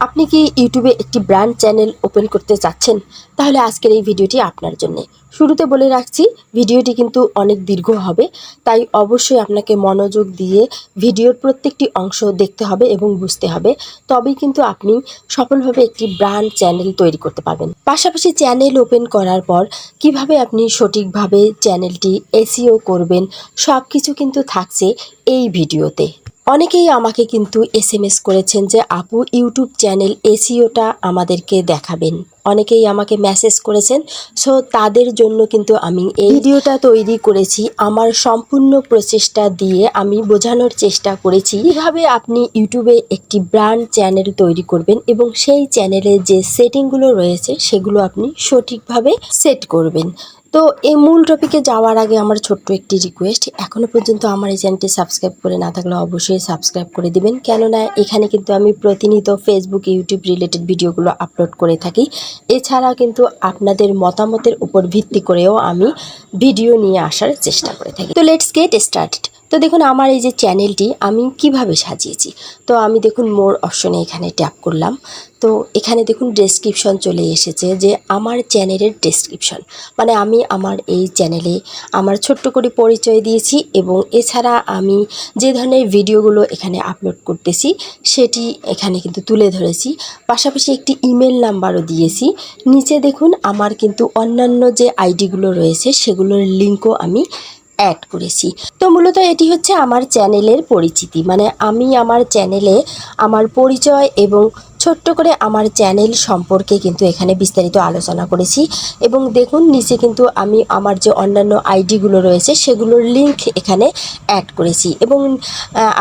আপনি কি ইউটিউবে একটি ব্র্যান্ড চ্যানেল ওপেন করতে চাচ্ছেন? তাহলে আজকের এই ভিডিওটি আপনার জন্য। শুরুতে বলে রাখছি, ভিডিওটি কিন্তু অনেক দীর্ঘ হবে, তাই অবশ্যই আপনাকে মনোযোগ দিয়ে ভিডিওর প্রত্যেকটি অংশ দেখতে হবে এবং বুঝতে হবে। তবেই কিন্তু আপনি সফলভাবে একটি ব্র্যান্ড চ্যানেল তৈরি করতে পারবেন। পাশাপাশি চ্যানেল ওপেন করার পর কীভাবে আপনি সঠিকভাবে চ্যানেলটি এসিও করবেন সব কিছু কিন্তু থাকছে এই ভিডিওতে। অনেকেই আমাকে কিন্তু এস এম এস করেছেন যে, আপু ইউটিউব চ্যানেল এসিওটা আমাদেরকে দেখাবেন। অনেকেই আমাকে মেসেজ করেছেন। সো তাদের জন্য কিন্তু আমি এই ভিডিওটা তৈরি করেছি। আমার সম্পূর্ণ প্রচেষ্টা দিয়ে আমি বোঝানোর চেষ্টা করেছি কীভাবে আপনি ইউটিউবে একটি ব্র্যান্ড চ্যানেল তৈরি করবেন এবং সেই চ্যানেলে যে সেটিংগুলো রয়েছে, সেগুলো আপনি সঠিকভাবে সেট করবেন। তো এই মূল টপিকে যাওয়ার আগে আমার ছোট্ট একটি রিকোয়েস্ট এখনও পর্যন্ত আমার এই চ্যানেলটি সাবস্ক্রাইব করে না থাকলে অবশ্যই সাবস্ক্রাইব করে দিবেন। কেননা এখানে কিন্তু আমি প্রতিনিয়ত ফেসবুক ইউটিউব রিলেটেড ভিডিওগুলো আপলোড করে থাকি। এছাড়া কিন্তু আপনাদের মতামতের উপর ভিত্তি করেও আমি ভিডিও নিয়ে আসার চেষ্টা করে থাকি। তো লেটস গেট স্টার্টেড তো দেখুন, আমার এই যে চ্যানেলটি আমি কীভাবে সাজিয়েছি? তো আমি দেখুন, মোর অপশনে এখানে ট্যাপ করলাম। তো এখানে দেখুন ডেসক্রিপশন চলে এসেছে যে আমার চ্যানেলের ডেসক্রিপশন মানে আমি আমার এই চ্যানেলে আমার ছোট্ট করে পরিচয় দিয়েছি এবং এছাড়া আমি যে ধরনের ভিডিওগুলো এখানে আপলোড করতেছি, সেটি এখানে কিন্তু তুলে ধরেছি। পাশাপাশি একটি ইমেল নাম্বারও দিয়েছি। নিচে দেখুন, আমার কিন্তু অন্যান্য যে আইডিগুলো রয়েছে, সেগুলোর লিঙ্কও আমি অ্যাড করেছি। তো মূলত এটি হচ্ছে আমার চ্যানেলের পরিচিতি। মানে আমি আমার চ্যানেলে আমার পরিচয় এবং ছোট্ট করে আমার চ্যানেল সম্পর্কে কিন্তু এখানে বিস্তারিত আলোচনা করেছি। এবং দেখুন, নিচে কিন্তু আমি আমার যে অন্যান্য আইডিগুলো রয়েছে, সেগুলোর লিংক এখানে অ্যাড করেছি। এবং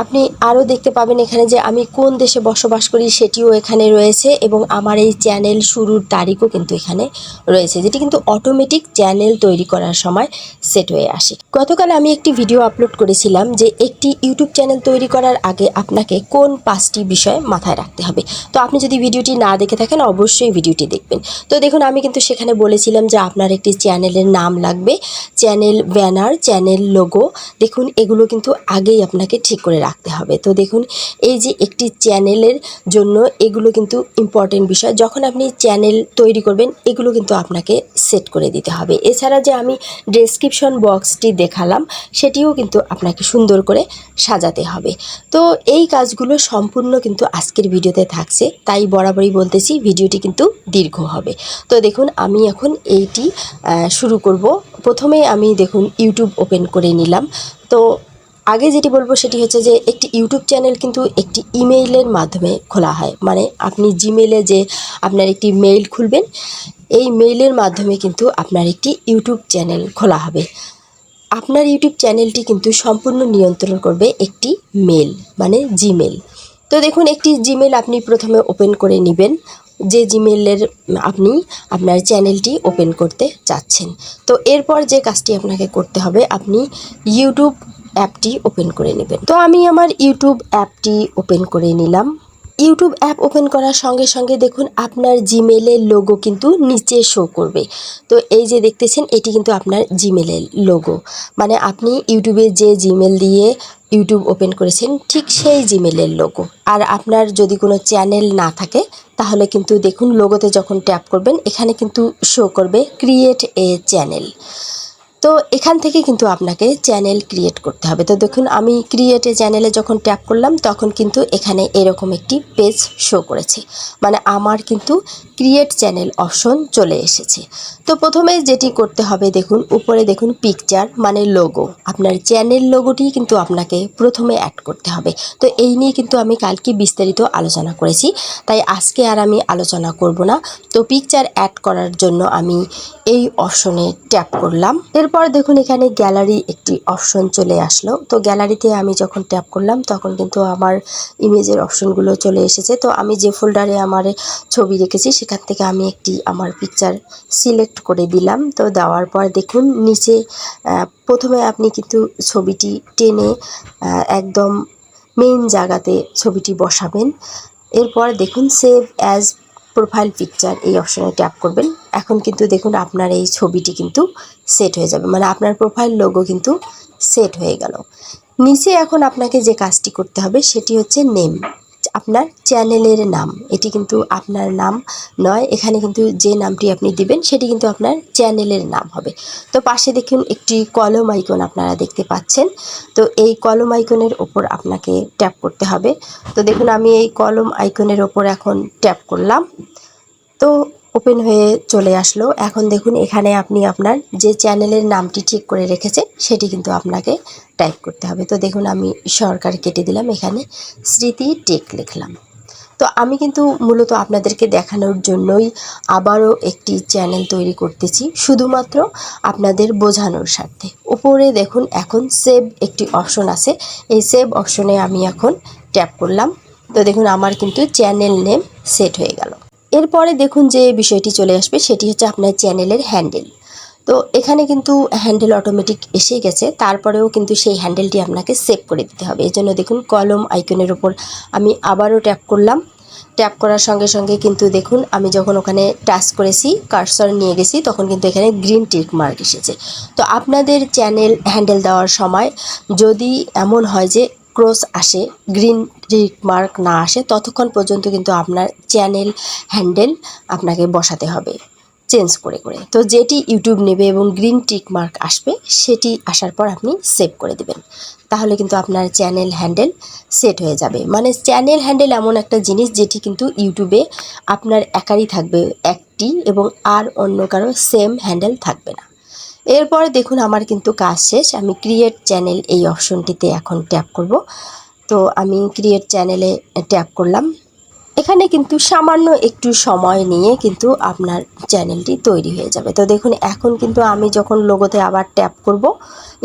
আপনি আরও দেখতে পাবেন এখানে যে আমি কোন দেশে বসবাস করি সেটিও এখানে রয়েছে। এবং আমার এই চ্যানেল শুরুর তারিখও কিন্তু এখানে রয়েছে, যেটি কিন্তু অটোমেটিক চ্যানেল তৈরি করার সময় সেট হয়ে আসে। গতকাল আমি একটি ভিডিও আপলোড করেছিলাম যে একটি ইউটিউব চ্যানেল তৈরি করার আগে আপনাকে কোন পাঁচটি বিষয় মাথায় রাখতে হবে। তো আপনি যদি ভিডিওটি না দেখে থাকেন, অবশ্যই ভিডিওটি দেখবেন। তো দেখুন, আমি কিন্তু সেখানে বলেছিলাম যে আপনার একটি চ্যানেলের নাম লাগবে, চ্যানেল ব্যানার, চ্যানেল লোগো। দেখুন, এগুলো কিন্তু আগেই আপনাকে ঠিক করে রাখতে হবে। তো দেখুন, এই যে একটি চ্যানেলের জন্য এগুলো কিন্তু ইম্পর্টেন্ট বিষয়। যখন আপনি চ্যানেল তৈরি করবেন, এগুলো কিন্তু আপনাকে সেট করে দিতে হবে। এছাড়া যে আমি ডেসক্রিপশন বক্সটি দেখালাম, সেটিও কিন্তু আপনাকে সুন্দর করে সাজাতে হবে। তো এই কাজগুলো সম্পূর্ণ কিন্তু আজকের ভিডিওতে থাকছে। তাই বরাবরই বলতেছি ভিডিওটি কিন্তু দীর্ঘ হবে। তো দেখুন, আমি এখন এইটি শুরু করব। প্রথমে আমি দেখুন, ইউটিউব ওপেন করে নিলাম। তো আগে যেটি বলব সেটি হচ্ছে যে, একটি ইউটিউব চ্যানেল কিন্তু একটি ইমেইলের মাধ্যমে খোলা হয়। মানে আপনি জিমেলে যে আপনার একটি মেইল খুলবেন, এই মেইলের মাধ্যমে কিন্তু আপনার একটি ইউটিউব চ্যানেল খোলা হবে। আপনার ইউটিউব চ্যানেলটি কিন্তু সম্পূর্ণ নিয়ন্ত্রণ করবে একটি মেল মানে জিমেল তো দেখুন, একটি জিমেল আপনি প্রথমে ওপেন করে নেবেন। যে জিমেলের আপনি আপনার চ্যানেলটি ওপেন করতে চাচ্ছেন। তো এরপর যে কাজটি আপনাকে করতে হবে, আপনি ইউটিউব অ্যাপটি ওপেন করে নেবেন। তো আমি আমার ইউটিউব অ্যাপটি ওপেন করে নিলাম। ইউটিউব অ্যাপ ওপেন করার সঙ্গে সঙ্গে দেখুন, আপনার জিমেলের লোগো কিন্তু নিচে শো করবে। তো এই যে দেখতেছেন, এটি কিন্তু আপনার জিমেলের লোগো মানে আপনি ইউটিউবে যে জিমেল দিয়ে ইউটিউব ওপেন করেছেন ঠিক সেই জিমেলের লোগো আর আপনার যদি কোনো চ্যানেল না থাকে, তাহলে কিন্তু দেখুন লোগোতে যখন ট্যাপ করবেন, এখানে কিন্তু শো করবে ক্রিয়েট এ চ্যানেল তো এখান থেকে কিন্তু আপনাকে চ্যানেল ক্রিয়েট করতে হবে। তো দেখুন, আমি ক্রিয়েটে চ্যানেলে যখন ট্যাপ করলাম, তখন কিন্তু এখানে এরকম একটি পেজ শো করেছে। মানে আমার কিন্তু ক্রিয়েট চ্যানেল অপশন চলে এসেছে। তো প্রথমে যেটি করতে হবে, দেখুন, উপরে দেখুন পিকচার মানে লোগো আপনার চ্যানেল লোগোটি কিন্তু আপনাকে প্রথমে অ্যাড করতে হবে। তো এই নিয়ে কিন্তু আমি কালকে বিস্তারিত আলোচনা করেছি। তাই আজকে আর আমি আলোচনা করব না। তো পিকচার অ্যাড করার জন্য আমি এই অপশনে ট্যাপ করলাম। এরপর দেখুন এখানে গ্যালারি একটি অপশন চলে আসলো। তো গ্যালারিতে আমি যখন ট্যাপ করলাম, তখন কিন্তু আমার ইমেজের অপশনগুলো চলে এসেছে। তো আমি যে ফোল্ডারে আমার ছবি রেখেছি, সেখান থেকে আমি একটি আমার পিকচার সিলেক্ট করে দিলাম। তো দেওয়ার পর দেখুন, নিচে প্রথমে আপনি কিন্তু ছবিটি টেনে একদম মেইন জায়গাতে ছবিটি বসাবেন। এরপর দেখুন সেভ অ্যাজ প্রোফাইল পিকচার এই অপশানে ট্যাপ করবেন। এখন কিন্তু দেখুন আপনার এই ছবিটি কিন্তু সেট হয়ে যাবে। মানে আপনার প্রোফাইল লোগো কিন্তু সেট হয়ে গেল। নিচে এখন আপনাকে যে কাজটি করতে হবে সেটি হচ্ছে নেম আপনার চ্যানেলের নাম। এটি কিন্তু আপনার নাম নয়, এখানে কিন্তু যে নামটি আপনি দিবেন, সেটি কিন্তু আপনার চ্যানেলের নাম হবে। তো পাশে দেখুন একটি কলম আইকন আপনারা দেখতে পাচ্ছেন। তো এই কলম আইকনের ওপর আপনাকে ট্যাপ করতে হবে। তো দেখুন, আমি এই কলম আইকনের ওপর এখন ট্যাপ করলাম। তো ওপেন হয়ে চলে আসলো। এখন দেখুন, এখানে আপনি আপনার যে চ্যানেলের নামটি ঠিক করে রেখেছে সেটি কিন্তু আপনাকে টাইপ করতে হবে। তো দেখুন, আমি সরকার কেটে দিলাম এখানে, স্মৃতি টেক লিখলাম। তো আমি কিন্তু মূলত আপনাদেরকে দেখানোর জন্যই আবারও একটি চ্যানেল তৈরি করতেছি, শুধুমাত্র আপনাদের বোঝানোর স্বার্থে। উপরে দেখুন, এখন সেভ একটি অপশন আছে। এই সেভ অপশনে আমি এখন ট্যাপ করলাম। তো দেখুন, আমার কিন্তু চ্যানেল নেম সেট হয়ে গেল। এরপরে দেখুন যে বিষয়টি চলে আসবে, সেটি হচ্ছে আপনার চ্যানেলের হ্যান্ডেল। তো এখানে কিন্তু হ্যান্ডেল অটোমেটিক এসে গেছে, তারপরেও কিন্তু সেই হ্যান্ডেলটি আপনাকে সেভ করে দিতে হবে। এই জন্য দেখুন, কলম আইকনের ওপর আমি আবারও ট্যাপ করলাম। ট্যাপ করার সঙ্গে সঙ্গে কিন্তু দেখুন, আমি যখন ওখানে টাচ করেছি, কার্সর নিয়ে গেছি, তখন কিন্তু এখানে গ্রিন টিক মার্ক এসেছে। তো আপনাদের চ্যানেল হ্যান্ডেল দেওয়ার সময় যদি এমন হয় যে ক্রস আসে, গ্রিন মার্ক না আসে, ততক্ষণ পর্যন্ত কিন্তু আপনার চ্যানেল হ্যান্ডেল আপনাকে বসাতে হবে, চেঞ্জ করে করে। তো যেটি ইউটিউব নেবে এবং গ্রিন টিক মার্ক আসবে, সেটি আসার পর আপনি সেভ করে দেবেন। তাহলে কিন্তু আপনার চ্যানেল হ্যান্ডেল সেট হয়ে যাবে। মানে চ্যানেল হ্যান্ডেল এমন একটা জিনিস যেটি কিন্তু ইউটিউবে আপনার একারই থাকবে, একটি এবং আর অন্য কারও সেম হ্যান্ডেল থাকবে না। এরপরে দেখুন আমার কিন্তু কাজ শেষ। আমি ক্রিয়েট চ্যানেল এই অপশনটিতে এখন ট্যাপ করব। তো আমি ক্রিয়েট চ্যানেলে ট্যাপ করলাম। এখানে কিন্তু সামান্য একটু সময় নিয়ে কিন্তু আপনার চ্যানেলটি তৈরি হয়ে যাবে। তো দেখুন, এখন কিন্তু আমি যখন লোগোতে আবার ট্যাপ করব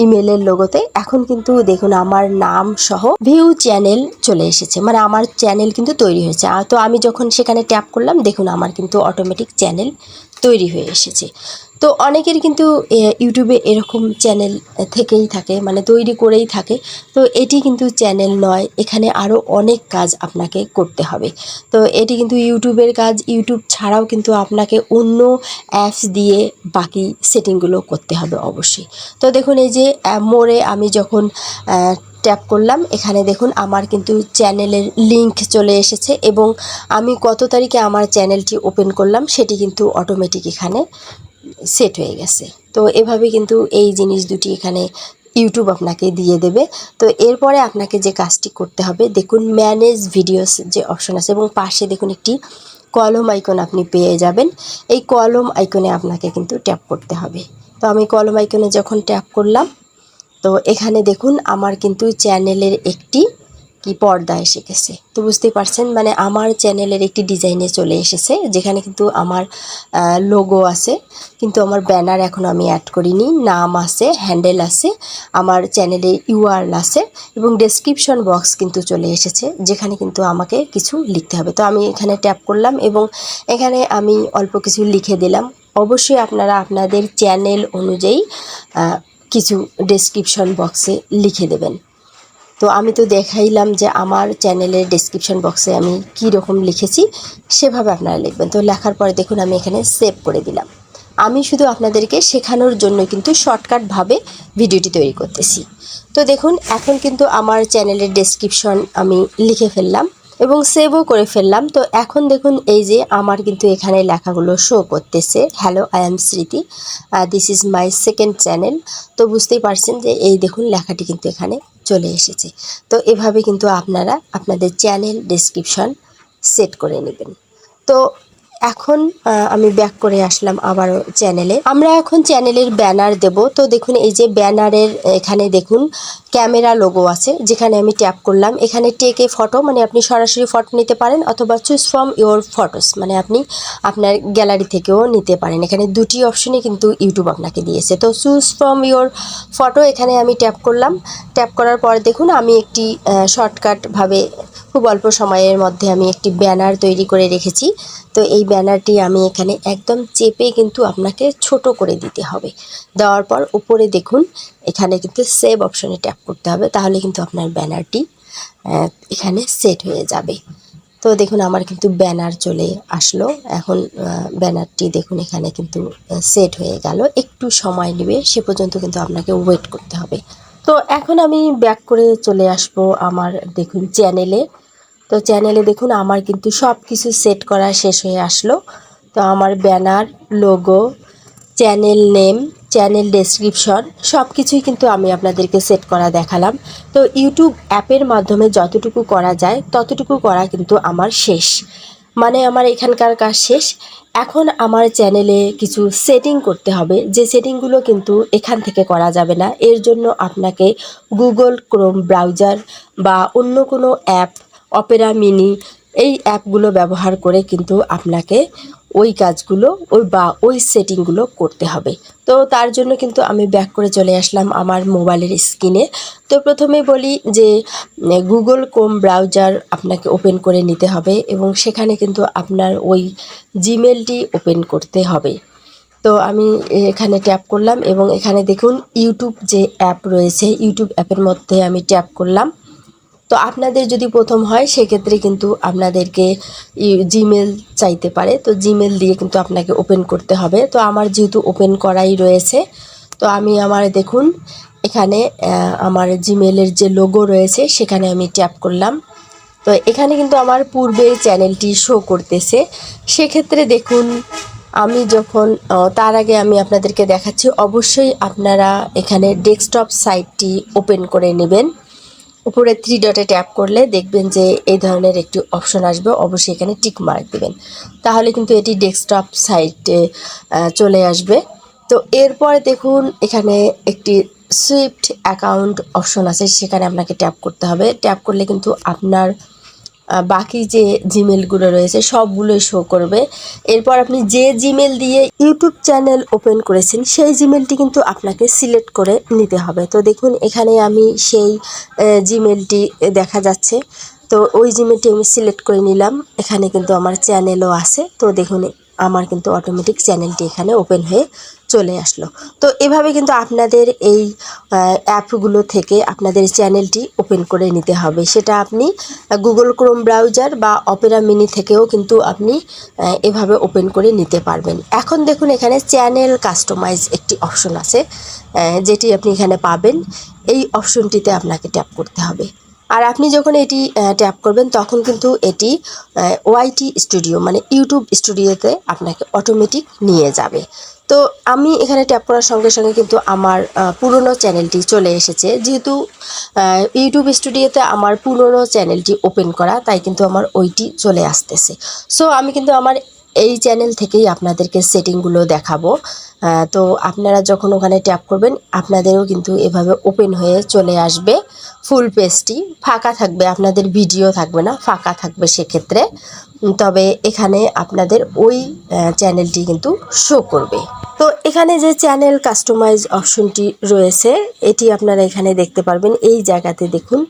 ইমেলের লোগোতে এখন কিন্তু দেখুন আমার নাম সহ ভিউ চ্যানেল চলে এসেছে। মানে আমার চ্যানেল কিন্তু তৈরি হয়েছে। তো আমি যখন সেখানে ট্যাপ করলাম, দেখুন আমার কিন্তু অটোমেটিক চ্যানেল তৈরি হয়ে এসেছে। তো অনেকের কিন্তু ইউটিউবে এরকম চ্যানেল থেকেই থাকে মানে তৈরি করেই থাকে। তো এটি কিন্তু চ্যানেল নয়, এখানে আরও অনেক কাজ আপনাকে করতে হবে। তো এটি কিন্তু ইউটিউবের কাজ, ইউটিউব ছাড়াও কিন্তু আপনাকে অন্য অ্যাপস দিয়ে বাকি সেটিংগুলো করতে হবে অবশ্যই। তো দেখুন, এই যে মোড়ে আমি যখন ট্যাপ করলাম। এখানে দেখুন আমার কিন্তু চ্যানেলের লিংক চলে এসেছে এবং আমি কত তারিখে আমার চ্যানেলটি ওপেন করলাম সেটি কিন্তু অটোমেটিক এখানে সেট হয়ে গেছে। তো এভাবে কিন্তু এই জিনিস দুটি এখানে ইউটিউব আপনাকে দিয়ে দেবে। তো এরপরে আপনাকে যে কাজটি করতে হবে, দেখুন ম্যানেজ ভিডিওস যে অপশন আছে এবং পাশে দেখুন একটি কলম আইকন আপনি পেয়ে যাবেন। এই কলম আইকনে আপনাকে কিন্তু ট্যাপ করতে হবে। তো আমি কলম আইকনে যখন ট্যাপ করলাম তো এখানে দেখুন আমার কিন্তু চ্যানেলের একটি কি পর্দা এসে গেছে। তো বুঝতেই পারছেন মানে আমার চ্যানেলের একটি ডিজাইনে চলে এসেছে, যেখানে কিন্তু আমার লোগো আছে, কিন্তু আমার ব্যানার এখন আমি অ্যাড করিনি, নাম আছে হ্যান্ডেল আছে, আমার চ্যানেলে ইউআরএল আছে এবং ডেসক্রিপশন বক্স কিন্তু চলে এসেছে, যেখানে কিন্তু আমাকে কিছু লিখতে হবে। তো আমি এখানে ট্যাপ করলাম এবং এখানে আমি অল্প কিছু লিখে দিলাম। অবশ্যই আপনারা আপনাদের চ্যানেল অনুযায়ী কিছু ডেসক্রিপশন বক্সে লিখে দেবেন। তো আমি তো দেখাইলাম যে আমার চ্যানেলের ডেসক্রিপশন বক্সে আমি কী রকম লিখেছি, সেভাবে আপনারা লিখবেন। তো লেখার পরে দেখুন আমি এখানে সেভ করে দিলাম। আমি শুধু আপনাদেরকে শেখানোর জন্য কিন্তু শর্টকাটভাবে ভিডিওটি তৈরি করতেছি। তো দেখুন, এখন কিন্তু আমার চ্যানেলের ডেসক্রিপশন আমি লিখে ফেললাম। এবং সেভও করে ফেললাম। তো এখন দেখুন এই যে আমার কিন্তু এখানে লেখাগুলো শো করতেছে। Hello I am Smriti this is my second channel তো বুঝতেই পারছেন যে এই দেখুন লেখাটি কিন্তু এখানে চলে এসেছে। তো এভাবে কিন্তু আপনারা আপনাদের চ্যানেল ডেসক্রিপশন সেট করে নেবেন। তো এখন আমি ব্যাক করে আসলাম আবারও চ্যানেলে আমরা এখন চ্যানেলের ব্যানার দেব। তো দেখুন এই যে ব্যানারের এখানে দেখুন ক্যামেরা লোগো আছে, যেখানে আমি ট্যাপ করলাম। এখানে টেকে ফটো মানে আপনি সরাসরি ফটো নিতে পারেন অথবা চুজ ফ্রম ইওর ফটোস মানে আপনি আপনার গ্যালারি থেকেও নিতে পারেন। এখানে দুটি অপশনই কিন্তু ইউটিউব আপনাকে দিয়েছে। তো চুজ ফ্রম ইওর ফটো এখানে আমি ট্যাপ করলাম। ট্যাপ করার পর দেখুন, আমি একটি শর্টকাটভাবে খুব অল্প সময়ের মধ্যে আমি একটি ব্যানার তৈরি করে রেখেছি। তো এই ব্যানারটি আমি এখানে একদম চেপে কিন্তু আপনাকে ছোট করে দিতে হবে। দেওয়ার পর উপরে দেখুন এখানে কিন্তু সেভ অপশনে ট্যাপ করতে হবে, তাহলে কিন্তু আপনার ব্যানারটি এখানে সেট হয়ে যাবে। তো দেখুন, আমার কিন্তু ব্যানার চলে আসলো। এখন ব্যানারটি দেখুন, এখানে কিন্তু সেট হয়ে গেল। একটু সময় নেবে, সে পর্যন্ত কিন্তু আপনাকে ওয়েট করতে হবে। তো এখন আমি ব্যাক করে চলে আসব আমার, দেখুন চ্যানেলে তো চ্যানেলে দেখুন, আমার কিন্তু সব কিছু সেট করা শেষ হয়ে আসলো। তো আমার banner logo channel name channel description সব কিছুই কিন্তু আমি আপনাদেরকে সেট করা দেখালাম। তো ইউটিউব অ্যাপের মাধ্যমে যতটুকু করা যায়, ততটুকু করা কিন্তু আমার শেষ। মানে আমার এখানকার কাজ শেষ। এখন আমার চ্যানেলে কিছু সেটিং করতে হবে। যে সেটিংগুলো কিন্তু এখান থেকে করা যাবে না। এর জন্য আপনাকে গুগল ক্রোম ব্রাউজার বা অন্য কোনো অ্যাপ অপেরা মিনি এই অ্যাপগুলো ব্যবহার করে কিন্তু আপনাকে ওই কাজগুলো, ওই বা ওই সেটিংগুলো করতে হবে। তো তার জন্য কিন্তু আমি ব্যাক করে চলে আসলাম আমার মোবাইলের স্ক্রিনে। তো প্রথমে বলি যে গুগল কোম ব্রাউজার আপনাকে ওপেন করে নিতে হবে এবং সেখানে কিন্তু আপনার ওই জিমেলটি ওপেন করতে হবে। তো আমি এখানে ট্যাপ করলাম এবং এখানে দেখুন, ইউটিউব যে অ্যাপ রয়েছে, ইউটিউব অ্যাপের মধ্যে আমি ট্যাপ করলাম। তো আপনাদের যদি প্রথম হয়, সেক্ষেত্রে কিন্তু আপনাদেরকে জিমেল চাইতে পারে। তো জিমেল দিয়ে কিন্তু আপনাকে ওপেন করতে হবে। তো আমার যেহেতু ওপেন করাই রয়েছে, তো আমি আমার দেখুন, এখানে আমার জিমেলের যে লোগো রয়েছে, সেখানে আমি ট্যাপ করলাম। তো এখানে কিন্তু আমার পূর্বে চ্যানেলটি শো করতেছে। সেক্ষেত্রে দেখুন, আমি যখন তার আগে আমি আপনাদেরকে দেখাচ্ছি। অবশ্যই আপনারা এখানে ডেস্কটপ সাইটটি ওপেন করে নেবেন। উপরে থ্রি ডটে ট্যাপ করলে দেখবেন যে এই ধরনের একটি অপশন আসবে। অবশ্যই এখানে টিক মার্ক দেবেন। তাহলে কিন্তু এটি ডেস্কটপ সাইটে চলে আসবে। তো এরপরে দেখুন, এখানে একটি সুইফট অ্যাকাউন্ট অপশন আছে। সেখানে আপনাকে ট্যাপ করতে হবে। ট্যাপ করলে কিন্তু আপনার বাকি যে জিমেলগুলো রয়েছে, সবগুলোই শো করবে। এরপর আপনি যে জিমেল দিয়ে ইউটিউব চ্যানেল ওপেন করেছেন, সেই জিমেলটি কিন্তু আপনাকে সিলেক্ট করে নিতে হবে। তো দেখুন, এখানে আমি সেই জিমেলটি দেখা যাচ্ছে। তো ওই জিমেলটি আমি সিলেক্ট করে নিলাম। এখানে কিন্তু আমার চ্যানেলও আছে। তো দেখুন, আমার কিন্তু অটোমেটিক চ্যানেলটি এখানে ওপেন হয়ে চলে আসলো। তো এভাবে কিন্তু আপনাদের এই অ্যাপগুলো থেকে আপনাদের চ্যানেলটি ওপেন করে নিতে হবে। সেটা আপনি গুগল ক্রোম ব্রাউজার বা অপেরা মিনি থেকেও কিন্তু আপনি এভাবে ওপেন করে নিতে পারবেন। এখন দেখুন এখানে চ্যানেল কাস্টমাইজ একটি অপশন আছে যেটি আপনি এখানে পাবেন। এই অপশনটিতে আপনাকে ট্যাপ করতে হবে। আর আপনি যখন এটি ট্যাপ করবেন, তখন কিন্তু এটি ওয়াইটি স্টুডিও মানে ইউটিউব স্টুডিওতে আপনাকে অটোমেটিক নিয়ে যাবে। তো আমি এখানে ট্যাপ করার সঙ্গে সঙ্গে কিন্তু আমার পুরনো চ্যানেলটি চলে এসেছে। যেহেতু ইউটিউব স্টুডিওতে আমার পুরনো চ্যানেলটি ওপেন করা, তাই কিন্তু আমার ওইটি চলে আসতেছে। সো আমি কিন্তু আমার এই চ্যানেল থেকেই আপনাদেরকে সেটিংগুলো দেখাবো। তো আপনারা যখন ওখানে ট্যাপ করবেন, আপনাদেরও কিন্তু এভাবে ওপেন হয়ে চলে আসবে ফুল পেজটি ফাঁকা থাকবে, আপনাদের ভিডিও থাকবে না, ফাঁকা থাকবে সেক্ষেত্রে। তবে এখানে আপনাদের ওই চ্যানেলটি কিন্তু শো করবে। তো এখানে যে চ্যানেল কাস্টমাইজ অপশনটি রয়েছে, এটি আপনারা এখানে দেখতে পারবেন। এই জায়গাতে দেখুন,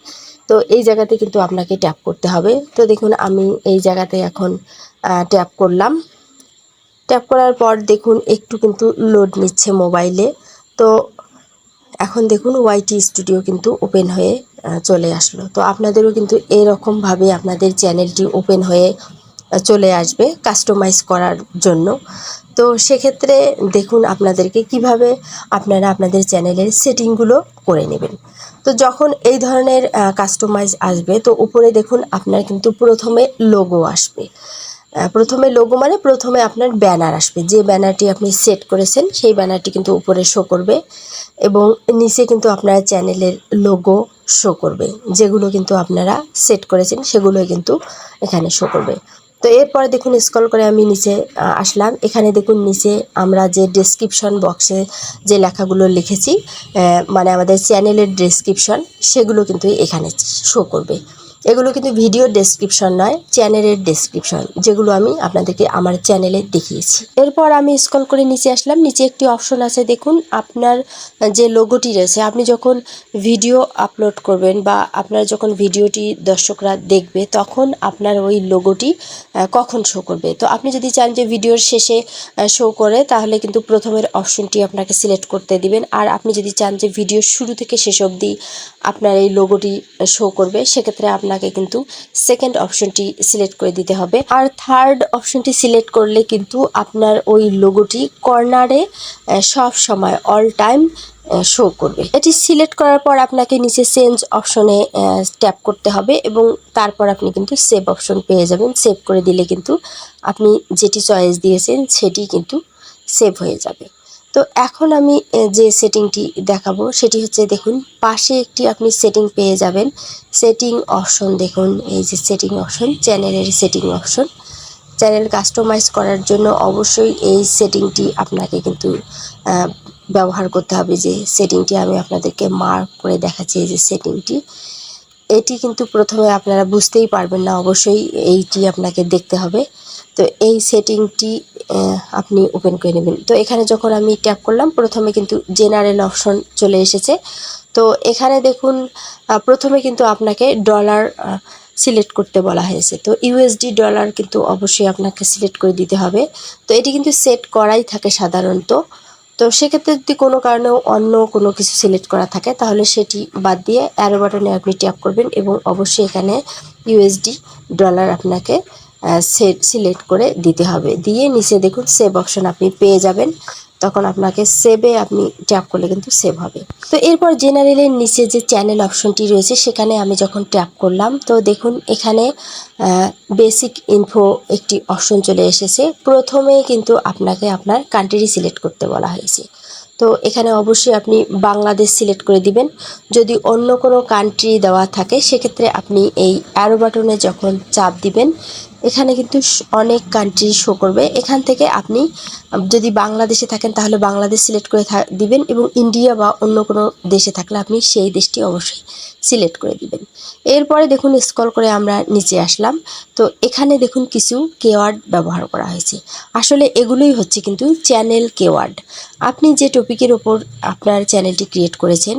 তো এই জায়গাতে কিন্তু আপনাকে ট্যাপ করতে হবে। তো দেখুন, আমি এই জায়গাতে এখন ট্যাপ করলাম। ট্যাপ করার পর দেখুন, একটু কিন্তু লোড নিচ্ছে মোবাইলে তো এখন দেখুন ওয়াইটি স্টুডিও কিন্তু ওপেন হয়ে চলে আসলো। তো আপনাদেরও কিন্তু এরকমভাবে আপনাদের চ্যানেলটি ওপেন হয়ে চলে আসবে কাস্টমাইজ করার জন্য। তো সেক্ষেত্রে দেখুন আপনাদেরকে কীভাবে আপনারা আপনাদের চ্যানেলের সেটিংগুলো করে নেবেন। তো যখন এই ধরনের কাস্টমাইজ আসবে, তো উপরে দেখুন আপনার কিন্তু প্রথমে লোগো আসবে। প্রথমে লোগো মানে প্রথমে আপনার ব্যানার আসবে। যে ব্যানারটি আপনি সেট করেছেন, সেই ব্যানারটি কিন্তু উপরে শো করবে এবং নিচে কিন্তু আপনার চ্যানেলের লোগো শো করবে। যেগুলো কিন্তু আপনারা সেট করেছেন, সেগুলোই কিন্তু এখানে শো করবে। তো এরপরে দেখুন স্কল করে আমি নিচে আসলাম। এখানে দেখুন, নিচে আমরা যে ডেসক্রিপশন বক্সে যে লেখাগুলো লিখেছি মানে আমাদের চ্যানেলের ডেসক্রিপশন সেগুলো কিন্তু এখানে শো করবে। এগুলো কিন্তু ভিডিও ডেসক্রিপশন নয় চ্যানেলের ডেসক্রিপশন যেগুলো আমি আপনাদেরকে আমার চ্যানেলে দেখিয়েছি। এরপর আমি স্কল করে নিচে আসলাম, নিচে একটি অপশন আছে, দেখুন, আপনার যে লোগোটি রয়েছে, আপনি যখন ভিডিও আপলোড করবেন বা আপনার যখন ভিডিওটি দর্শকরা দেখবে, তখন আপনার ওই লোগোটি কখন শো করবে? তো আপনি যদি চান যে ভিডিওর শেষে শো করে, তাহলে কিন্তু প্রথমের অপশনটি আপনাকে সিলেক্ট করতে দিবেন। আর আপনি যদি চান যে ভিডিওর শুরু থেকে শেষ অবধি আপনার এই লোগোটি শো করবে, সেক্ষেত্রে আপনাকে কিন্তু সেকেন্ড অপশনটি সিলেক্ট করে দিতে হবে। আর থার্ড অপশনটি সিলেক্ট করলে কিন্তু আপনার ওই লোগোটি কর্নারে সব সময় অল টাইম শো করবে। এটি সিলেক্ট করার পর আপনাকে নিচে চেঞ্জ অপশনে ট্যাপ করতে হবে এবং তারপর আপনি কিন্তু সেভ অপশন পেয়ে যাবেন। সেভ করে দিলে কিন্তু আপনি যেটি চয়েস দিয়েছেন, সেটি কিন্তু সেভ হয়ে যাবে। তো এখন আমি যে সেটিংটি দেখাবো, সেটি হচ্ছে দেখুন, পাশে একটি আপনি সেটিং পেয়ে যাবেন। সেটিং অপশন দেখুন, এই যে সেটিং অপশন চ্যানেলের সেটিং অপশন চ্যানেল কাস্টমাইজ করার জন্য অবশ্যই এই সেটিংটি আপনাকে কিন্তু ব্যবহার করতে হবে যে সেটিংটি আমি আপনাদেরকে মার্ক করে দেখাচ্ছি, এই যে সেটিংটি এটি কিন্তু প্রথমে আপনারা বুঝতেই পারবেন না, অবশ্যই এইটি আপনাকে দেখতে হবে। তো এই সেটিংটি আপনি ওপেন করে নেবেন। তো এখানে যখন আমি ট্যাপ করলাম, প্রথমে কিন্তু জেনারেল অপশন চলে এসেছে। তো এখানে দেখুন প্রথমে কিন্তু আপনাকে ডলার সিলেক্ট করতে বলা হয়েছে। তো ইউএসডি ডলার কিন্তু অবশ্যই আপনাকে সিলেক্ট করে দিতে হবে। তো এটি কিন্তু সেট করাই থাকে সাধারণত। তো সেক্ষেত্রে যদি কোনো কারণেও অন্য কোনো কিছু সিলেক্ট করা থাকে, তাহলে সেটি বাদ দিয়ে অ্যারো বাটনে আপনি ট্যাপ করবেন এবং অবশ্যই এখানে ইউএসডি ডলার আপনাকে সেট সিলেক্ট করে দিতে হবে। দিয়ে নিচে দেখুন সেভ অপশন আপনি পেয়ে যাবেন। তখন আপনাকে সেভে আপনি ট্যাপ করলে কিন্তু সেভ হবে। তো এরপর জেনারেলের নিচে যে চ্যানেল অপশনটি রয়েছে, সেখানে আমি যখন ট্যাপ করলাম, তো দেখুন এখানে বেসিক ইনফো একটি অপশন চলে এসেছে। প্রথমে কিন্তু আপনাকে আপনার কান্ট্রি সিলেক্ট করতে বলা হয়েছে। তো এখানে অবশ্যই আপনি বাংলাদেশ সিলেক্ট করে দিবেন। যদি অন্য কোনো কান্ট্রি দেওয়া থাকে, সেক্ষেত্রে আপনি এই অ্যারো বাটনে যখন চাপ দিবেন এখানে কিন্তু অনেক কান্ট্রি শো করবে। এখান থেকে আপনি, যদি বাংলাদেশে থাকেন তাহলে বাংলাদেশ সিলেক্ট করে দিবেন এবং ইন্ডিয়া বা অন্য কোনো দেশে থাকলে আপনি সেই দেশটি অবশ্যই সিলেক্ট করে দিবেন। এরপরে দেখুন স্কল করে আমরা নিচে আসলাম। তো এখানে দেখুন কিছু কেওয়ার্ড ব্যবহার করা হয়েছে। আসলে এগুলোই হচ্ছে কিন্তু চ্যানেল কেওয়ার্ড আপনি যে টপিকের ওপর আপনার চ্যানেলটি ক্রিয়েট করেছেন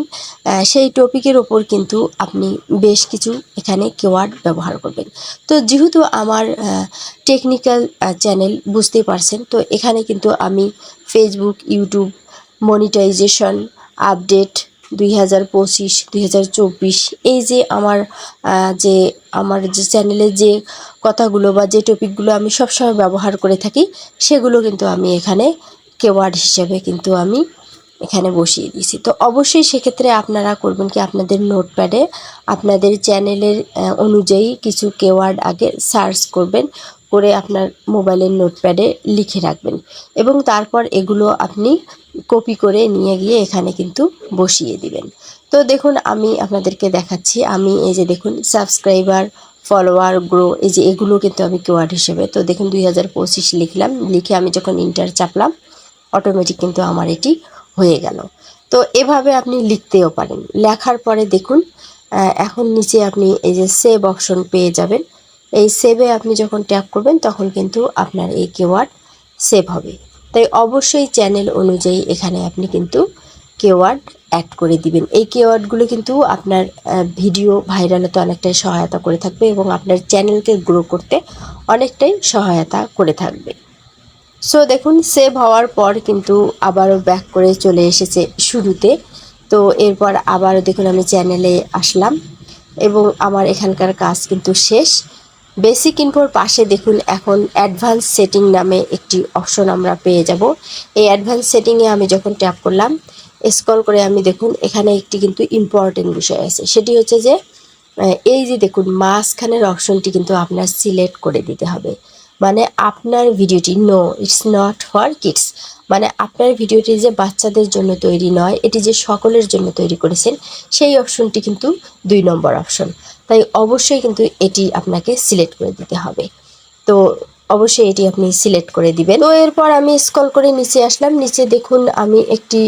সেই টপিকের ওপর কিন্তু আপনি বেশ কিছু এখানে কেওয়ার্ড ব্যবহার করবেন। তো যেহেতু আমার টেকনিক্যাল চ্যানেল বুঝতেই পারছেন। তো এখানে কিন্তু আমি ফেসবুক ইউটিউব মনিটাইজেশন আপডেট দুই হাজার পঁচিশ, দুই হাজার চব্বিশ, এই যে আমার যে আমার যে চ্যানেলে যে কথাগুলো বা যে টপিকগুলো আমি সবসময় ব্যবহার করে থাকি, সেগুলো কিন্তু আমি এখানে কেওয়ার্ড হিসেবে কিন্তু আমি এখানে বসিয়ে দিয়েছি। তো অবশ্যই সেক্ষেত্রে আপনারা করবেন কি, আপনাদের নোটপ্যাডে আপনাদের চ্যানেলের অনুযায়ী কিছু কেওয়ার্ড আগে সার্চ করবেন, করে আপনার মোবাইলের নোটপ্যাডে লিখে রাখবেন। এবং তারপর এগুলো আপনি কপি করে নিয়ে গিয়ে এখানে কিন্তু বসিয়ে দিবেন। তো দেখুন, আমি আপনাদেরকে দেখাচ্ছি, আমি এই যে দেখুন সাবস্ক্রাইবার ফলোয়ার গ্রো এই যে এগুলো কিন্তু আমি কেওয়ার্ড হিসেবে, তো দেখুন দুই হাজার পঁচিশ লিখলাম, লিখে আমি যখন ইন্টার চাপলাম অটোমেটিক কিন্তু আমার এটি হয়ে গেল। তো এভাবে আপনি লিখতেও পারেন। লেখার পরে দেখুন এখন নিচে আপনি এই যে সেভ অপশন পেয়ে যাবেন। এই সেভে আপনি যখন ট্যাপ করবেন, তখন কিন্তু আপনার এই কেওয়ার্ড সেভ হবে। তাই অবশ্যই চ্যানেল অনুযায়ী এখানে আপনি কিন্তু কেওয়ার্ড অ্যাড করে দিবেন। এই কেওয়ার্ডগুলো কিন্তু আপনার ভিডিও ভাইরাল হতে অনেকটাই সহায়তা করে থাকবে এবং আপনার চ্যানেলকে গ্রো করতে অনেকটাই সহায়তা করে থাকবে। সো দেখুন সেভ হওয়ার পর কিন্তু আবারও ব্যাক করে চলে এসেছে শুরুতে। তো, এরপর আবারও দেখুন, আমি চ্যানেলে আসলাম এবং আমার এখানকার কাজ কিন্তু শেষ। বেসিক ইনফোর পাশে দেখুন, এখন অ্যাডভান্স সেটিং নামে একটি অপশন আমরা পেয়ে যাব। এই অ্যাডভান্স সেটিংয়ে আমি যখন ট্যাপ করলাম স্ক্রল করে আমি দেখুন, এখানে একটি কিন্তু ইম্পর্টেন্ট বিষয় আছে। সেটি হচ্ছে যে এই যে দেখুন, মাঝখানের অপশনটি কিন্তু আপনার সিলেক্ট করে দিতে হবে। মানে আপনার ভিডিওটি no it's not for kids মানে আপনার ভিডিওটি যে বাচ্চাদের জন্য তৈরি নয়, এটি যে সকলের জন্য তৈরি করেছেন, সেই অপশনটি কিন্তু দুই নম্বর অপশন তাই অবশ্যই কিন্তু এটি আপনাকে সিলেক্ট করে দিতে হবে। তো অবশ্যই এটি আপনি সিলেক্ট করে দিবেন। তো এরপর আমি স্কল করে নিচে আসলাম। নিচে দেখুন, আমি একটি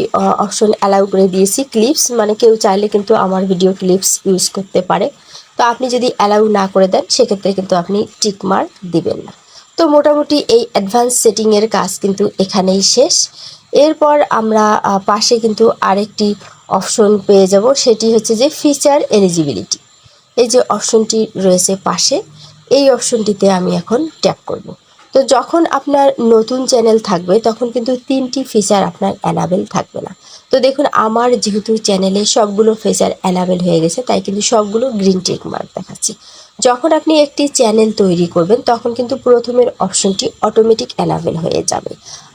অপশন অ্যালাউ করে দিয়েছি ক্লিপস মানে কেউ চাইলে কিন্তু আমার ভিডিও ক্লিপস ইউজ করতে পারে। তো আপনি যদি অ্যালাউ না করে দেন, সেক্ষেত্রে কিন্তু আপনি টিক মার্ক দিবেন না। তো মোটামুটি এই অ্যাডভান্স সেটিংয়ের কাজ কিন্তু এখানেই শেষ। এরপর আমরা পাশে কিন্তু আরেকটি অপশন পেয়ে যাব, সেটি হচ্ছে যে ফিচার এলিজিবিলিটি এই যে অপশনটি রয়েছে পাশে, এই অপশনটিতে আমি এখন ট্যাপ করব। তো যখন আপনার নতুন চ্যানেল থাকবে, তখন কিন্তু তিনটি ফিচার আপনার অ্যানাবেল থাকবে না। তো দেখুন, আমার যেহেতু চ্যানেলে সবগুলো ফিচার অ্যানাবেল হয়ে গেছে, তাই কিন্তু সবগুলো গ্রিন টেক মার্ক দেখাচ্ছে। যখন আপনি একটি চ্যানেল তৈরি করবেন, তখন কিন্তু প্রথমের অপশনটি অটোমেটিক অ্যানাবেল হয়ে যাবে।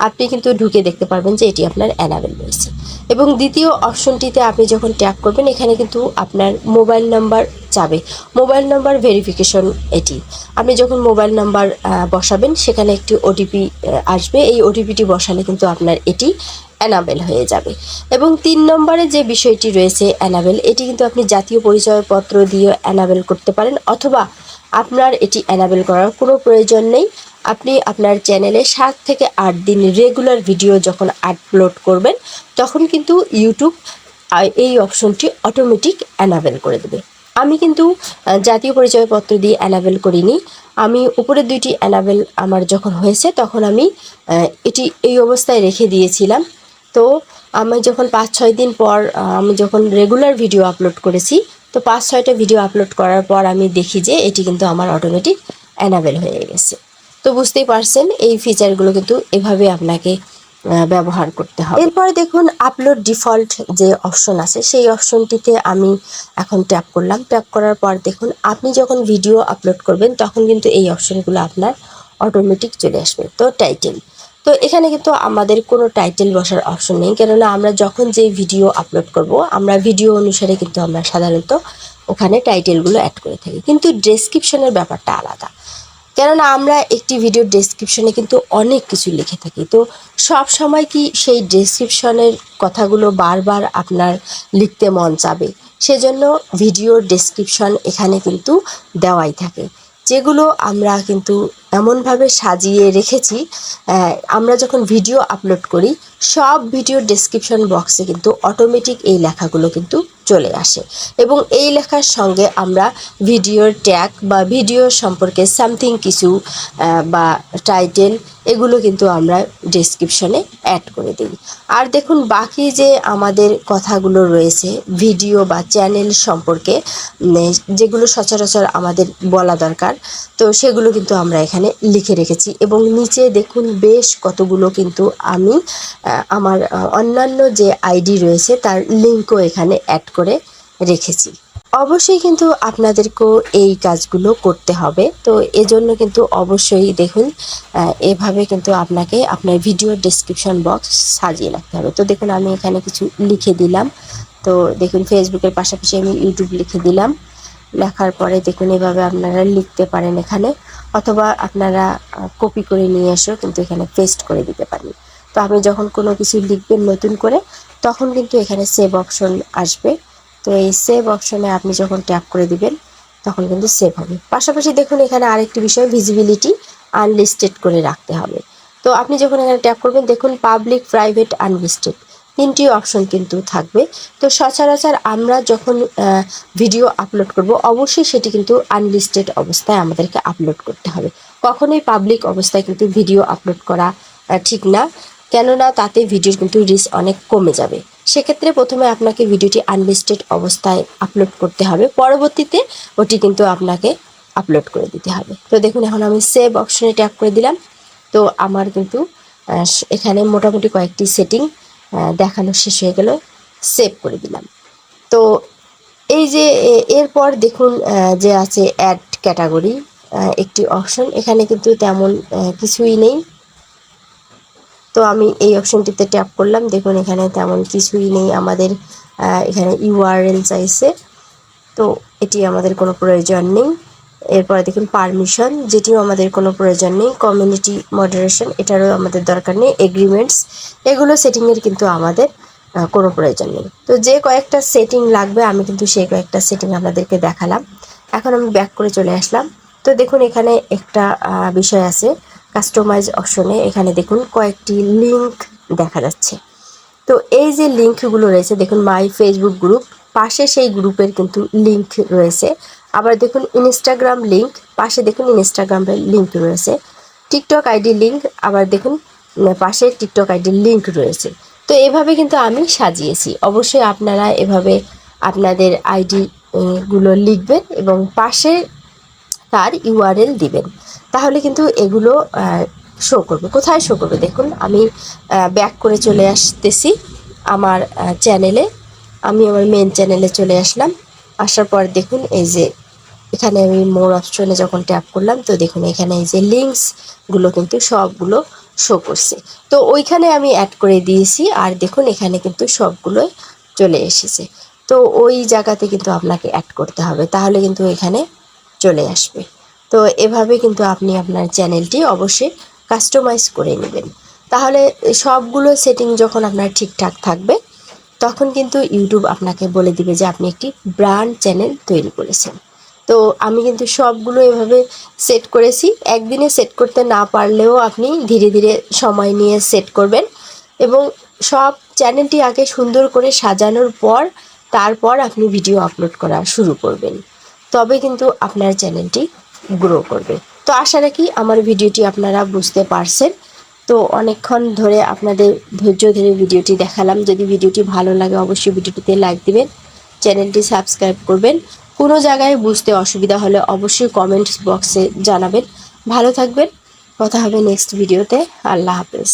আপনি কিন্তু ঢুকে দেখতে পারবেন যে এটি আপনার অ্যানাবেল রয়েছে। এবং দ্বিতীয় অপশনটিতে আপনি যখন ট্যাপ করবেন, এখানে কিন্তু আপনার মোবাইল নাম্বার যাবে। মোবাইল নাম্বার ভেরিফিকেশন এটি। আপনি যখন মোবাইল নাম্বার বসাবেন, সেখানে একটি ওটিপি আসবে। এই ওটিপিটি বসালে কিন্তু আপনার এটি অ্যানাবেল হয়ে যাবে। এবং তিন নম্বরে যে বিষয়টি রয়েছে অ্যানাবেল এটি কিন্তু আপনি জাতীয় পরিচয়পত্র দিয়ে অ্যানাবেল করতে পারেন, অথবা আপনার এটি অ্যানাবেল করার কোনো প্রয়োজন নেই। আপনি আপনার চ্যানেলে সাত থেকে আট দিন রেগুলার ভিডিও যখন আপলোড করবেন, তখন কিন্তু ইউটিউব এই অপশনটি অটোমেটিক অ্যানাবেল করে দেবে। আমি কিন্তু জাতীয় পরিচয়পত্র দিয়ে অ্যানাবেল করিনি। আমি উপরের দুইটি অ্যানাবেল আমার যখন হয়েছে, তখন আমি এটি এই অবস্থায় রেখে দিয়েছিলাম। তো আমি যখন পাঁচ ছয় দিন পর আমি যখন রেগুলার ভিডিও আপলোড করেছি, তো পাঁচ ছয়টা ভিডিও আপলোড করার পর আমি দেখি যে এটি কিন্তু আমার অটোমেটিক অ্যানাবেল হয়ে গেছে। তো বুঝতেই পারছেন, এই ফিচারগুলো কিন্তু এভাবে আপনাকে ব্যবহার করতে হবে। এরপরে দেখুন আপলোড ডিফল্ট যে অপশন আছে, সেই অপশনটিতে আমি এখন ট্যাপ করলাম। ট্যাপ করার পর দেখুন, আপনি যখন ভিডিও আপলোড করবেন, তখন কিন্তু এই অপশনগুলো আপনার অটোমেটিক চলে আসবে। তো টাইটেল তো এখানে কিন্তু আমাদের কোনো টাইটেল বসার অপশন নেই, কেননা আমরা যখন যে ভিডিও আপলোড করব, আমরা ভিডিও অনুসারে কিন্তু আমরা সাধারণত ওখানে টাইটেলগুলো অ্যাড করে থাকি। কিন্তু ডেসক্রিপশনের ব্যাপারটা আলাদা। কেননা আমরা একটি ভিডিও ডেসক্রিপশনে কিন্তু অনেক কিছু লিখে থাকি। তো সব সময় কি সেই ডেসক্রিপশনের কথাগুলো বারবার আপনার লিখতে মন চাবে? সেজন্য ভিডিও ডেসক্রিপশন এখানে কিন্তু দেওয়াই থাকে। যেগুলো আমরা কিন্তু এমনভাবে সাজিয়ে রেখেছি আমরা যখন ভিডিও আপলোড করি, সব ভিডিও ডেসক্রিপশন বক্সে কিন্তু অটোমেটিক এই লেখাগুলো কিন্তু চলে আসে। এবং এই লেখার সঙ্গে আমরা ভিডিওর ট্যাগ বা ভিডিও সম্পর্কে সামথিং কিছু বা টাইটেল এগুলো কিন্তু আমরা ডেসক্রিপশনে অ্যাড করে দিই। আর দেখুন, বাকি যে আমাদের কথাগুলো রয়েছে ভিডিও বা চ্যানেল সম্পর্কে যেগুলো সচরাচর আমাদের বলা দরকার, তো সেগুলো কিন্তু আমরা এখানে লিখে রেখেছি এবং নিচে দেখুন বেশ কতগুলো কিন্তু আমি আমার অন্যান্য যে আইডি রয়েছে তার লিঙ্কও এখানে অ্যাড করে রেখেছি। অবশ্যই কিন্তু আপনাদেরকেও এই কাজগুলো করতে হবে। তো এজন্য কিন্তু অবশ্যই দেখুন এভাবে কিন্তু আপনাকে আপনার ভিডিও ডেসক্রিপশন বক্স সাজিয়ে রাখতে হবে। তো দেখুন আমি এখানে কিছু লিখে দিলাম। তো দেখুন ফেসবুকের পাশাপাশি আমি ইউটিউব লিখে দিলাম। লেখার পরে দেখুন এভাবে আপনারা লিখতে পারেন এখানে, অথবা আপনারা কপি করে নিয়ে এসেও কিন্তু এখানে পেস্ট করে দিতে পারেন। তো আপনি যখন কোনো কিছু লিখবেন নতুন করে, তখন কিন্তু এখানে সেভ অপশন আসবে। তো এই সেভ অপশনে আপনি যখন ট্যাপ করে দিবেন, তখন কিন্তু সেভ হবে। পাশাপাশি দেখুন এখানে আরেকটি বিষয় ভিজিবিলিটি আনলিস্টেড করে রাখতে হবে। তো আপনি যখন এখানে ট্যাপ করবেন, দেখুন পাবলিক প্রাইভেট আনলিস্টেড তিনটি অপশন কিন্তু থাকবে। তো সচরাচর আমরা যখন ভিডিও আপলোড করব, অবশ্যই সেটি কিন্তু আনলিস্টেড অবস্থায় আমাদেরকে আপলোড করতে হবে। কখনোই পাবলিক অবস্থায় কিন্তু ভিডিও আপলোড করা ঠিক না। কেননা তাতে ভিডিওর কিন্তু রিস্ক অনেক কমে যাবে। সেক্ষেত্রে প্রথমে আপনাকে ভিডিওটি আনলিস্টেড অবস্থায় আপলোড করতে হবে। পরবর্তীতে ওটি কিন্তু আপনাকে আপলোড করে দিতে হবে। তো দেখুন, এখন আমি সেভ অপশনে ট্যাপ করে দিলাম। তো আমার কিন্তু এখানে মোটামুটি কয়েকটি সেটিং দেখানো শেষ হয়ে গেল সেভ করে দিলাম। তো এই যে এরপর দেখুন যে আছে অ্যাড ক্যাটাগরি একটি অপশন এখানে কিন্তু তেমন কিছুই নেই। তো আমি এই অপশনটিতে ট্যাপ করলাম। দেখুন, এখানে তেমন কিছুই নেই আমাদের এখানে ইউআরএল চাইছে। তো এটি আমাদের কোনো প্রয়োজন নেই। এরপরে দেখুন পারমিশন যেটিও আমাদের কোনো প্রয়োজন নেই। কমিউনিটি মডারেশন এটারও আমাদের দরকার নেই। এগ্রিমেন্টস এগুলো সেটিংয়ের কিন্তু আমাদের কোনো প্রয়োজন নেই। তো যে কয়েকটা সেটিং লাগবে, আমি কিন্তু সেই কয়েকটা সেটিং আপনাদেরকে দেখালাম। এখন আমি ব্যাক করে চলে আসলাম। তো দেখুন, এখানে একটা বিষয় আছে। কাস্টমাইজ অপশনে এখানে দেখুন, কয়েকটি লিংক দেখা যাচ্ছে। তো এই যে লিঙ্কগুলো রয়েছে, দেখুন মাই ফেসবুক গ্রুপ পাশে সেই গ্রুপের কিন্তু লিংক রয়েছে। আবার দেখুন ইনস্টাগ্রাম লিঙ্ক পাশে দেখুন ইনস্টাগ্রামের লিঙ্ক রয়েছে। টিকটক আইডি লিঙ্ক আবার দেখুন পাশে টিকটক আইডির লিঙ্ক রয়েছে। তো এভাবে কিন্তু আমি সাজিয়েছি। অবশ্যই আপনারা এভাবে আপনাদের আইডি গুলো লিখবেন এবং পাশে তার ইউআরএল দিবেন। তাহলে কিন্তু এগুলো শো করবে। কোথায় শো করবে? দেখুন, আমি ব্যাক করে চলে আসতেছি আমার চ্যানেলে আমি আমার মেন চ্যানেলে চলে আসলাম। আসার পর দেখুন, এই যে এখানে আমি মোর অপশনে যখন ট্যাপ করলাম, তো দেখুন এখানে এই যে লিঙ্কসগুলো কিন্তু সবগুলো শো করছে। তো ওইখানে আমি অ্যাড করে দিয়েছি আর দেখুন এখানে কিন্তু সবগুলোই চলে এসেছে। তো ওই জায়গাতে কিন্তু আপনাকে অ্যাড করতে হবে, তাহলে কিন্তু এখানে চলে আসবে। তো এভাবে কিন্তু আপনি আপনার চ্যানেলটি অবশ্যই কাস্টমাইজ করে নেবেন। তাহলে সবগুলো সেটিং যখন আপনার ঠিকঠাক থাকবে তখন কিন্তু ইউটিউব আপনাকে বলে দিবে যে আপনি একটি ব্র্যান্ড চ্যানেল তৈরি করেছেন। তো আমি কিন্তু সবগুলো এভাবে সেট করেছি। একদিনে সেট করতে না পারলেও আপনি ধীরে ধীরে সময় নিয়ে সেট করবেন এবং সব চ্যানেলটি আগে সুন্দর করে সাজানোর পর তারপর আপনি ভিডিও আপলোড করা শুরু করবেন। তবে কিন্তু আপনার চ্যানেলটি গ্রো করবে। তো আশা রাখি আমার ভিডিওটি আপনারা বুঝতে পারছেন। তো অনেকক্ষণ ধরে আপনাদের ধৈর্য ধরে ভিডিওটি দেখালাম। যদি ভিডিওটি ভালো লাগে, অবশ্যই ভিডিওটিতে লাইক দিবেন, চ্যানেলটি সাবস্ক্রাইব করবেন। কোনো জায়গায় বুঝতে অসুবিধা হলে অবশ্যই কমেন্টস বক্সে জানাবেন। ভালো থাকবেন। কথা হবে নেক্সট ভিডিওতে আল্লাহ হাফেজ।